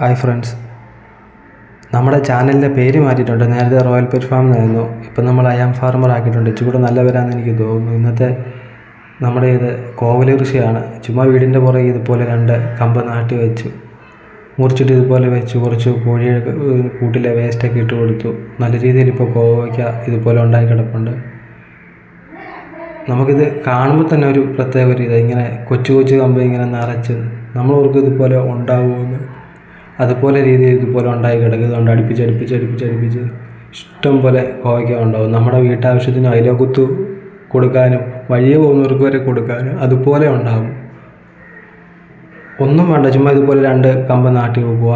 Hi friends. നമ്മുടെ ചാനലിന്റെ പേര് മാറ്റിയിട്ടുണ്ട്. നേരത്തെ റോയൽ പെറ്റ് ഫാം എന്നായിരുന്നു. ഇപ്പം നമ്മൾ അയാം ഫാർമർ ആക്കിയിട്ടുണ്ട്. ഇച്ചിരി കൂടെ നല്ലവരാണെന്ന് എനിക്ക് തോന്നുന്നു. ഇന്നത്തെ നമ്മുടെ ഇത് കോവല കൃഷിയാണ് ചുമ്മാ വീടിന്റെ പുറകെ ഇതുപോലെ രണ്ട് കമ്പ് നാട്ടി വെച്ചു. മുറിച്ചിട്ട് ഇതുപോലെ വെച്ച്. കുറച്ച് കോഴിയൊക്കെ കൂട്ടിലെ വേസ്റ്റൊക്കെ ഇട്ട് കൊടുത്തു. നല്ല രീതിയിൽ ഇപ്പോൾ കോവയ്ക്ക ഇതുപോലെ ഉണ്ടായി കിടപ്പുണ്ട്. നമുക്കിത് കാണുമ്പോൾ തന്നെ ഒരു പ്രത്യേക ഒരു ഇത്. ഇങ്ങനെ കൊച്ചു കൊച്ചു കമ്പ് ഇങ്ങനെ നിറച്ച്. നമ്മൾ ഓർക്കും ഇതുപോലെ ഉണ്ടാവുമെന്ന്. അതുപോലെ രീതിയിൽ ഇതുപോലെ ഉണ്ടായി കിടക്കുന്നുണ്ട് അടുപ്പിച്ച് അടുപ്പിച്ച് അടുപ്പിച്ച് അടുപ്പിച്ച് ഇഷ്ടം പോലെ കോവയ്ക്ക ഉണ്ടാവും. നമ്മുടെ വീട്ടാവശ്യത്തിന് അയലോക്കത്ത് കൊടുക്കാനും വഴിയെ പോകുന്നവർക്ക് വരെ കൊടുക്കാനും അതുപോലെ ഉണ്ടാകും ഒന്നും വേണ്ട ചുമ്മാ ഇതുപോലെ രണ്ട് കമ്പ് നാട്ടി പോവുക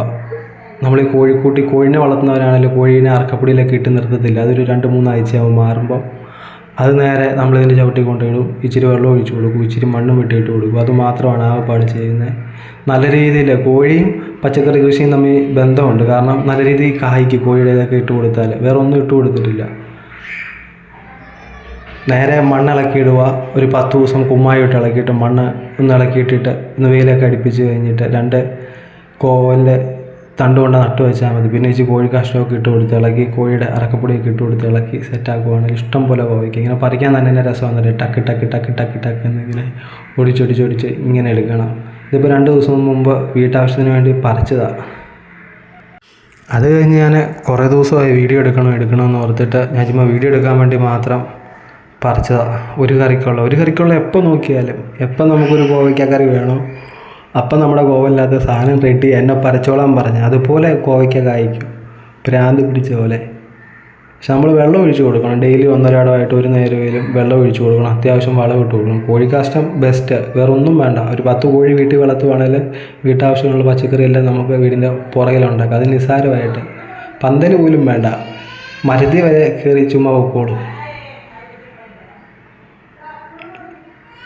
നമ്മൾ ഈ കോഴിക്കൂട്ടി കോഴിനെ വളർത്തുന്നവരാണെങ്കിലും കോഴീനെ അറക്കപ്പൊടിയിലൊക്കെ ഇട്ട് നിർത്തത്തില്ല. അതൊരു രണ്ട് മൂന്ന് ആഴ്ചയാവും മാറുമ്പോൾ അത് നേരെ നമ്മളിതിന്റെ ചവിട്ടി കൊണ്ടിടും ഇച്ചിരി വെള്ളം ഒഴിച്ചു കൊടുക്കും. ഇച്ചിരി മണ്ണും വിട്ടിട്ട് കൊടുക്കും. അത് മാത്രമാണ് ആ പാട് ചെയ്യുന്നത്. നല്ല രീതിയിൽ കോഴിയും പച്ചക്കറി കൃഷിയും തമ്മിൽ ബന്ധമുണ്ട്. കാരണം നല്ല രീതിയിൽ കായ്ക്ക് കോഴിയുടെ ഇതൊക്കെ ഇട്ട് കൊടുത്താൽ വേറെ ഒന്നും ഇട്ട് കൊടുത്തിട്ടില്ല. നേരെ മണ്ണിളക്കി ഇടുക. ഒരു പത്ത് ദിവസം കുമ്മായിട്ട് ഇളക്കിയിട്ട് മണ്ണ് ഒന്ന് ഇളക്കിയിട്ടിട്ട് ഒന്ന് വെയിലൊക്കെ അടുപ്പിച്ച് കഴിഞ്ഞിട്ട് രണ്ട് കോവന്റെ തണ്ട് കൊണ്ട് നട്ട് വെച്ചാൽ മതി. പിന്നെ ഇച്ചിരി കോഴി കാഷ്ടമൊക്കെ ഇട്ട് കൊടുത്ത് ഇളക്കി കോഴിയുടെ അറക്കപ്പൊടിയൊക്കെ ഇട്ട് കൊടുത്ത് ഇളക്കി സെറ്റാക്കുവാണെങ്കിൽ ഇഷ്ടം പോലെ കോവയ്ക്ക്. ഇങ്ങനെ പറിക്കാൻ തന്നെ രസം വന്നിട്ട് ടക്ക് ടക്ക് ടക്ക് ടക്ക് ടക്ക് എന്നിങ്ങനെ ഒടിച്ചൊടിച്ചൊടിച്ച് ഇങ്ങനെ എടുക്കണം. ഇതിപ്പോൾ രണ്ട് ദിവസം മുമ്പ് വീട്ടാവശ്യത്തിന് വേണ്ടി പറിച്ചതാണ് അത് കഴിഞ്ഞ് ഞാൻ കുറേ ദിവസമായി വീഡിയോ എടുക്കണം എടുക്കണമെന്ന് ഓർത്തിട്ട് ഞാൻ ചുമ്മാ വീഡിയോ എടുക്കാൻ വേണ്ടി മാത്രം പറിച്ചതാണ് ഒരു കറിക്കുള്ള ഒരു കറിക്കുള്ള എപ്പോൾ നോക്കിയാലും എപ്പോൾ നമുക്കൊരു കോവയ്ക്ക കറി വേണോ അപ്പം നമ്മുടെ കോവലിനകത്ത് സാധനം റെഡി എന്നെ പറിച്ചോളാൻ പറഞ്ഞു. അതുപോലെ കോവയ്ക്ക കായ്ക്കും. പ്രാന്ത് പിടിച്ച പോലെ. പക്ഷെ നമ്മൾ വെള്ളം ഒഴിച്ച് കൊടുക്കണം. ഡെയിലി ഒന്നരാടമായിട്ട് ഒരു നേരമേലും വെള്ളം ഒഴിച്ച് കൊടുക്കണം. അത്യാവശ്യം വളം ഇട്ട് കൊടുക്കണം. കോഴിക്കാഷ്ടം ബെസ്റ്റ് വേറെ ഒന്നും വേണ്ട. ഒരു പത്ത് കോഴി വീട്ടിൽ വളർത്തുവാണെങ്കിൽ വീട്ടാവശ്യമുള്ള പച്ചക്കറി എല്ലാം നമുക്ക് വീടിന്റെ പുറകിലുണ്ടാക്കാം. അത് നിസ്സാരമായിട്ട്. പന്തൽ പോലും വേണ്ട. മരുതി വരെ കയറി ചുമ്മാ പൊക്കോളും.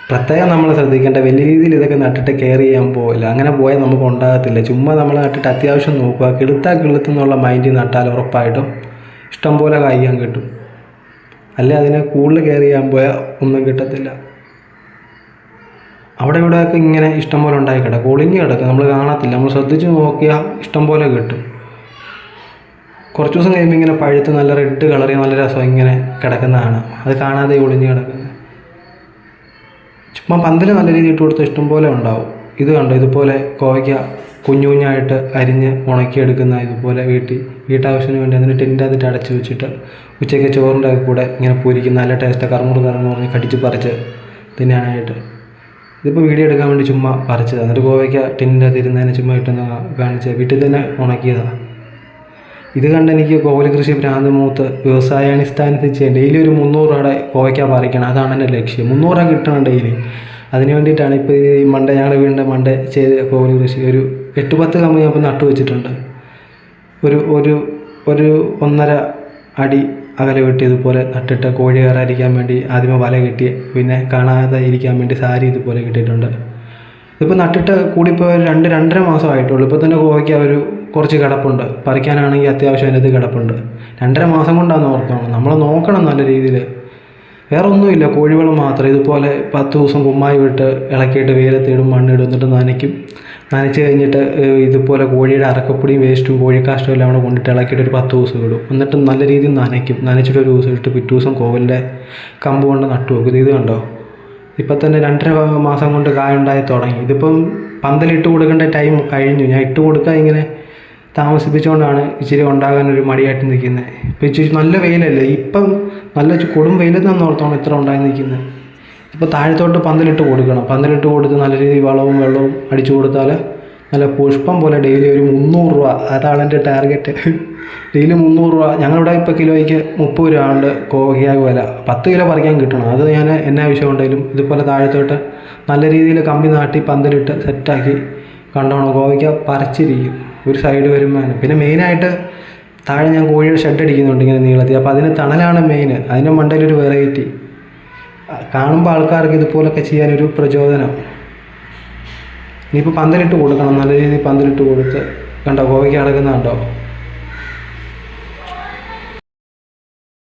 പ്രത്യേകം നമ്മൾ ശ്രദ്ധിക്കേണ്ട വലിയ രീതിയിൽ ഇതൊക്കെ നട്ടിട്ട് കെയർ ചെയ്യാൻ പോകില്ല അങ്ങനെ പോയാൽ നമുക്ക് ഉണ്ടാകത്തില്ല. ചുമ്മാ നമ്മൾ നട്ടിട്ട് അത്യാവശ്യം നോക്കുക. കിളുത്താ കിളുത്തെന്നുള്ള മൈൻഡിൽ നട്ടാൽ ഉറപ്പായിട്ടും ഇഷ്ടം പോലെ കായ്ക്കാൻ കിട്ടും. അല്ലെ? അതിനെ കൂടുതൽ കെയർ ചെയ്യാൻ പോയാൽ ഒന്നും കിട്ടത്തില്ല. അവിടെ ഇവിടെയൊക്കെ ഇങ്ങനെ ഇഷ്ടം പോലെ ഉണ്ടായി കിടക്കും. ഒളിഞ്ഞ് കിടക്കും. നമ്മൾ കാണത്തില്ല. നമ്മൾ ശ്രദ്ധിച്ച് നോക്കിയാൽ ഇഷ്ടം പോലെ കിട്ടും. കുറച്ച് ദിവസം കഴിയുമ്പോൾ ഇങ്ങനെ പഴുത്ത് നല്ല റെഡ് കളറിൽ നല്ല രസം ഇങ്ങനെ കിടക്കുന്നതാണ്. അത് കാണാതെ ഒളിഞ്ഞ് കിടക്കുന്നത് ചുമ്മാ പന്തൽ നല്ല രീതിയിൽ ഇട്ട് ഇഷ്ടം പോലെ ഉണ്ടാവും. ഇത് കണ്ടോ? ഇതുപോലെ കോവയ്ക്ക കുഞ്ഞു കുഞ്ഞായിട്ട് അരിഞ്ഞ് ഉണക്കിയെടുക്കുന്ന ഇതുപോലെ വീട്ടിൽ വീട്ടാവശ്യത്തിന് വേണ്ടി അതിന് ടെന്റ് അതിട്ട് അടച്ച് വെച്ചിട്ട് ഉച്ചയ്ക്ക് ചോറിന്റെ കൂടെ ഇങ്ങനെ പൂരിക്കും നല്ല ടേസ്റ്റ് കറങ്ങൂറ് പറഞ്ഞ് കടിച്ച് പറിച്ച് തിന്നാനായിട്ട്. ഇതിപ്പോൾ വീഡിയോ എടുക്കാൻ വേണ്ടി ചുമ്മാ പറിച്ചതാണ് എന്നിട്ട് കോവയ്ക്ക ടിന്നിന്റെ അകത്ത് ഇരുന്നതിന് ചുമ്മാ ഇട്ടെന്ന് കാണിച്ച് വീട്ടിൽ തന്നെ ഉണക്കിയതാണ് ഇത് കണ്ട് എനിക്ക് കോവൽ കൃഷി ഭ്രാന്ത് മൂത്ത് വ്യവസായാടിസ്ഥാനത്തിൽ ചെയ്യാൻ ഡെയിലി ഒരു മുന്നൂറ് രൂപയുടെ കോവയ്ക്ക പറിക്കണം. അതാണ് എന്റെ ലക്ഷ്യം. മുന്നൂറ് രൂപ കിട്ടണം ഡെയിലി അതിന് വേണ്ടിയിട്ടാണ് ഇപ്പോൾ ഈ മണ്ട ഞങ്ങളുടെ വീടിന്റെ മണ്ട ചെയ്ത് കോവൽ കൃഷി ഒരു എട്ട് പത്ത് കമ്പ് ഞാൻ ഇപ്പോൾ നട്ടു വെച്ചിട്ടുണ്ട്. ഒരു ഒരു ഒരു ഒന്നര അടി അകലെ വെട്ടി ഇതുപോലെ നട്ടിട്ട് കോഴി കയറാതിരിക്കാൻ വേണ്ടി ആദ്യമേ വല കെട്ടി പിന്നെ കാണാതെ ഇരിക്കാൻ വേണ്ടി സാരി ഇതുപോലെ കിട്ടിയിട്ടുണ്ട്. ഇതിപ്പോൾ നട്ടിട്ട് കൂടിപ്പോൾ രണ്ട് രണ്ടര മാസമായിട്ടുള്ളൂ. ഇപ്പോൾ തന്നെ കോവയ്ക്ക് ഒരു കുറച്ച് കിടപ്പുണ്ട്. പറിക്കാനാണെങ്കിൽ അത്യാവശ്യം അതിനകത്ത് കിടപ്പുണ്ട്. രണ്ടര മാസം കൊണ്ടാണ് ഓർത്തോണം. നമ്മൾ നോക്കണം നല്ല രീതിയിൽ വേറെ ഒന്നുമില്ല കോഴിവളം മാത്രം. ഇതുപോലെ പത്ത് ദിവസം കുമ്മായി വിട്ട് ഇളക്കിയിട്ട് വെയിലത്തിടും മണ്ണിടും എന്നിട്ട് നനയ്ക്കും. നനച്ച് കഴിഞ്ഞിട്ട് ഇതുപോലെ കോഴിയുടെ അറക്കപ്പൊടിയും വേസ്റ്റും കോഴിക്കാഷ്ടവും എല്ലാം കൂടെ കൊണ്ടിട്ട് ഇളക്കിയിട്ട് ഒരു പത്ത് ദിവസം ഇടും. എന്നിട്ട് നല്ല രീതിയിൽ നനയ്ക്കും. നനച്ചിട്ട് ഒരു ദിവസം ഇട്ട് പിറ്റേ ദിവസം കോവലിന്റെ കമ്പ് കൊണ്ട് നട്ടു വെക്കും. ഇത് കണ്ടോ? ഇപ്പം തന്നെ രണ്ടര മാസം കൊണ്ട് കായ ഉണ്ടായി തുടങ്ങി. ഇതിപ്പം പന്തലിട്ട് കൊടുക്കേണ്ട ടൈം കഴിഞ്ഞു. ഞാൻ ഇട്ട് കൊടുക്കാൻ ഇങ്ങനെ താമസിപ്പിച്ചുകൊണ്ടാണ് ഇച്ചിരി ഉണ്ടാകാൻ ഒരു മടിയായിട്ട് നിൽക്കുന്നത് ഇപ്പം ഇച്ചിരി നല്ല വെയിലല്ലേ? ഇപ്പം നല്ല കൊടും വെയിലെന്നാന്ന് ഓർത്തോണം ഇത്ര ഉണ്ടായി നിൽക്കുന്നത്. ഇപ്പോൾ താഴത്തോട്ട് പന്തലിട്ട് കൊടുക്കണം. പന്തലിട്ട് കൊടുത്ത് നല്ല രീതിയിൽ വളവും വെള്ളവും അടിച്ചു കൊടുത്താൽ നല്ല പുഷ്പം പോലെ ഡെയിലി ഒരു മുന്നൂറ് രൂപ. അതാണ് എന്റെ ടാർഗറ്റ് ഡെയിലി മുന്നൂറ് രൂപ. ഞങ്ങളിവിടെ ഇപ്പോൾ കിലോയ്ക്ക് മുപ്പത് രൂപ ഉണ്ട് കോവയ്ക്കാക്ക് വില. പത്ത് കിലോ പറിക്കാൻ കിട്ടണം. അത് ഞാൻ എന്നാ വിഷയം ഉണ്ടെങ്കിലും ഇതുപോലെ താഴത്തോട്ട് നല്ല രീതിയിൽ കമ്പി നാട്ടി പന്തലിട്ട് സെറ്റാക്കി കണ്ടോണം. കോവയ്ക്ക പറിച്ചിരിക്കും. ഒരു സൈഡ് വരുമ്പോൾ പിന്നെ മെയിനായിട്ട് താഴെ ഞാൻ കോഴിയുടെ ഷെഡ് അടിക്കുന്നുണ്ട് ഇങ്ങനെ നീളത്തിൽ. അപ്പോൾ അതിന് തണലാണ് മെയിൻ അതിന്റെ മണ്ടയിലൊരു വെറൈറ്റി കാണുമ്പോൾ ആൾക്കാർക്ക് ഇതുപോലൊക്കെ ചെയ്യാനൊരു പ്രചോദനം. ഇനിയിപ്പോൾ പന്തലിട്ട് കൊടുക്കണം. നല്ല രീതിയിൽ പന്തലിട്ട് കൊടുത്ത്. കണ്ടോ കോവയ്ക്ക് കിടക്കുന്ന കണ്ടോ